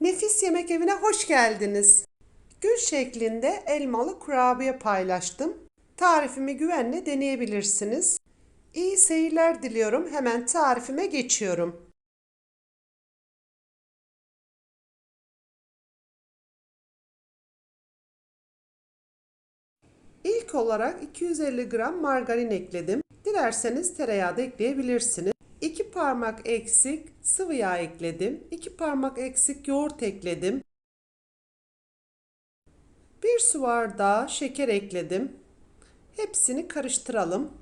Nefis Yemek Evi'ne hoş geldiniz. Gül şeklinde elmalı kurabiye paylaştım. Tarifimi güvenle deneyebilirsiniz. İyi seyirler diliyorum. Hemen tarifime geçiyorum. İlk olarak 250 gram margarin ekledim. Dilerseniz tereyağı da ekleyebilirsiniz. 2 parmak eksik sıvı yağ ekledim. 2 parmak eksik yoğurt ekledim. 1 su bardağı şeker ekledim. Hepsini karıştıralım.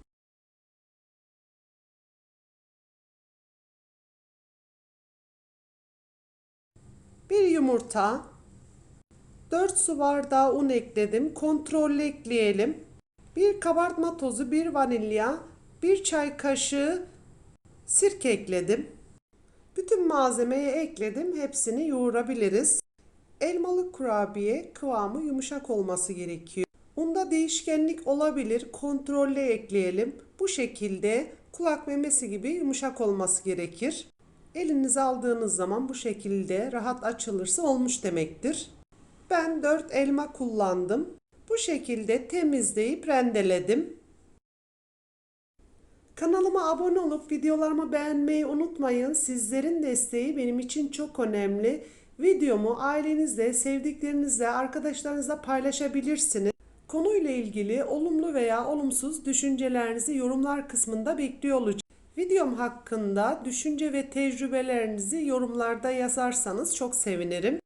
Bir yumurta, 4 su bardağı un ekledim. Kontrollü ekleyelim. Bir kabartma tozu, bir vanilya, bir çay kaşığı sirke ekledim. Bütün malzemeyi ekledim. Hepsini yoğurabiliriz. Elmalı kurabiye kıvamı yumuşak olması gerekiyor. Unda değişkenlik olabilir. Kontrollü ekleyelim. Bu şekilde kulak memesi gibi yumuşak olması gerekir. Elinize aldığınız zaman bu şekilde rahat açılırsa olmuş demektir. Ben 4 elma kullandım. Bu şekilde temizleyip rendeledim. Kanalıma abone olup videolarımı beğenmeyi unutmayın. Sizlerin desteği benim için çok önemli. Videomu ailenizle, sevdiklerinizle, arkadaşlarınızla paylaşabilirsiniz. Konuyla ilgili olumlu veya olumsuz düşüncelerinizi yorumlar kısmında bekliyor olacağım. Videom hakkında düşünce ve tecrübelerinizi yorumlarda yazarsanız çok sevinirim.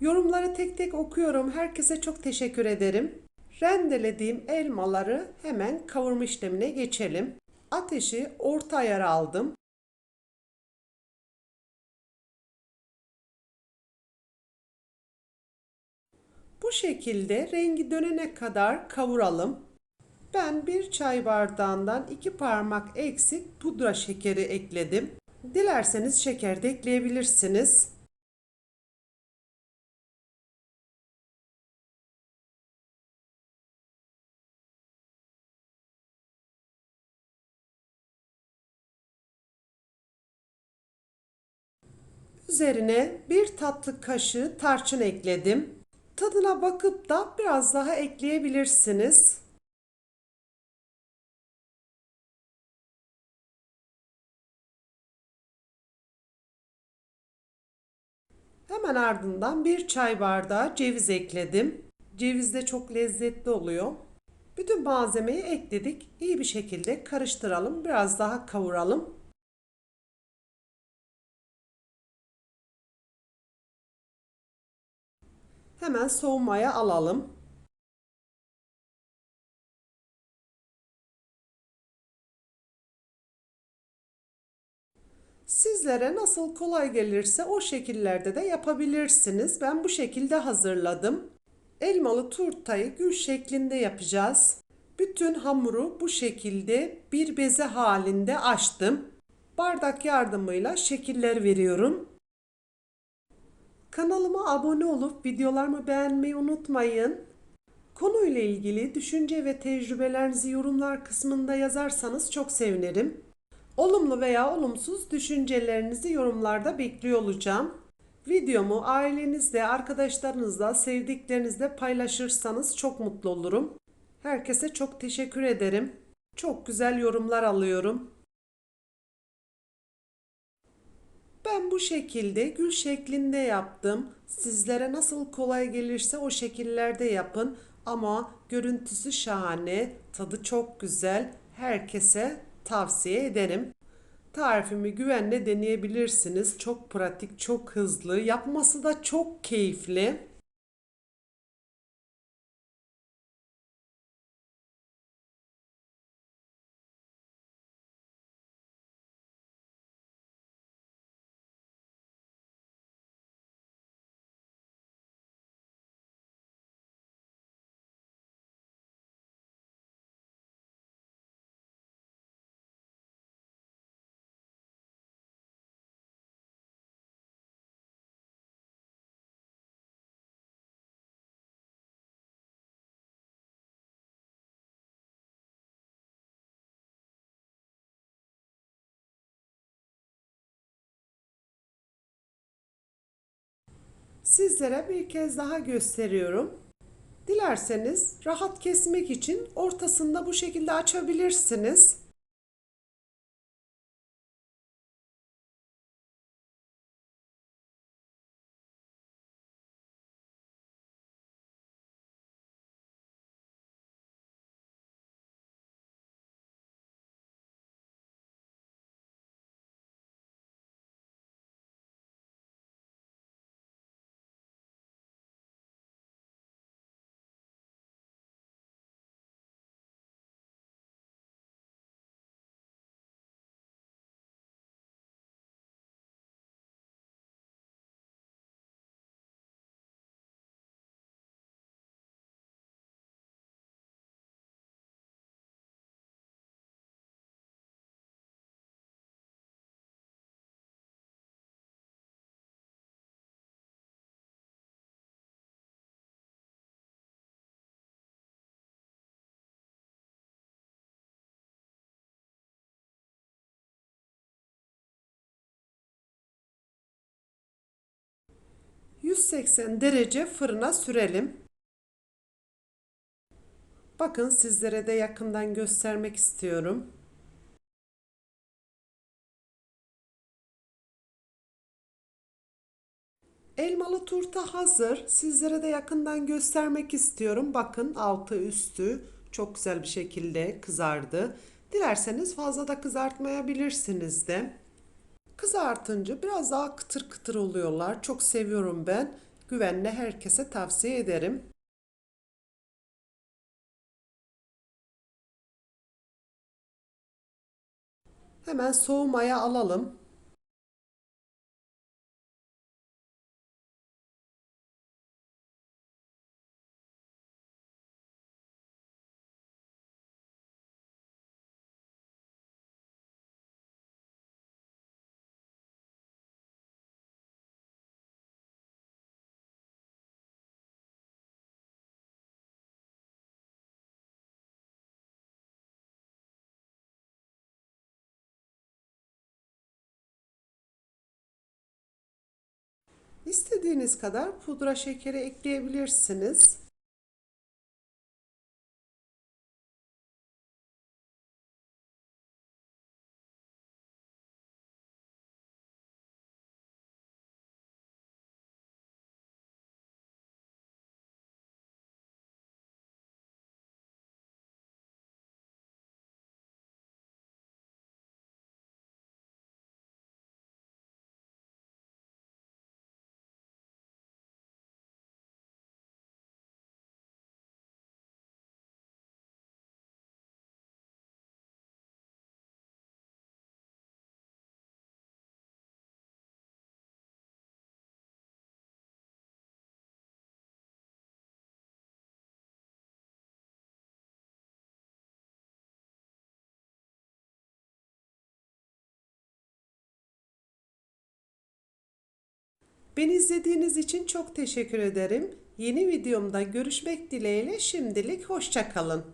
Yorumları tek tek okuyorum. Herkese çok teşekkür ederim. Rendelediğim elmaları hemen kavurma işlemine geçelim. Ateşi orta ayara aldım. Bu şekilde rengi dönene kadar kavuralım. Ben bir çay bardağından iki parmak eksik pudra şekeri ekledim. Dilerseniz şeker de ekleyebilirsiniz. Üzerine bir tatlı kaşığı tarçın ekledim. Tadına bakıp da biraz daha ekleyebilirsiniz. Hemen ardından bir çay bardağı ceviz ekledim. Ceviz de çok lezzetli oluyor. Bütün malzemeyi ekledik. İyi bir şekilde karıştıralım. Biraz daha kavuralım. Hemen soğumaya alalım. Sizlere nasıl kolay gelirse o şekillerde de yapabilirsiniz. Ben bu şekilde hazırladım. Elmalı turtayı gül şeklinde yapacağız. Bütün hamuru bu şekilde bir beze halinde açtım. Bardak yardımıyla şekiller veriyorum. Kanalıma abone olup videolarımı beğenmeyi unutmayın. Konuyla ilgili düşünce ve tecrübelerinizi yorumlar kısmında yazarsanız çok sevinirim. Olumlu veya olumsuz düşüncelerinizi yorumlarda bekliyor olacağım. Videomu ailenizle, arkadaşlarınızla, sevdiklerinizle paylaşırsanız çok mutlu olurum. Herkese çok teşekkür ederim. Çok güzel yorumlar alıyorum. Ben bu şekilde gül şeklinde yaptım. Sizlere nasıl kolay gelirse o şekillerde yapın. Ama görüntüsü şahane, tadı çok güzel. Herkese tavsiye ederim. Tarifimi güvenle deneyebilirsiniz. Çok pratik, çok hızlı. Yapması da çok keyifli. Sizlere bir kez daha gösteriyorum. Dilerseniz rahat kesmek için ortasında bu şekilde açabilirsiniz. ...180 derece fırına sürelim. Bakın sizlere de yakından göstermek istiyorum. Elmalı turta hazır. Sizlere de yakından göstermek istiyorum. Bakın altı üstü çok güzel bir şekilde kızardı. Dilerseniz fazla da kızartmayabilirsiniz de. Kızartınca biraz daha kıtır kıtır oluyorlar. Çok seviyorum ben. Güvenle herkese tavsiye ederim. Hemen soğumaya alalım. İstediğiniz kadar pudra şekeri ekleyebilirsiniz. Beni izlediğiniz için çok teşekkür ederim. Yeni videomda görüşmek dileğiyle şimdilik hoşçakalın.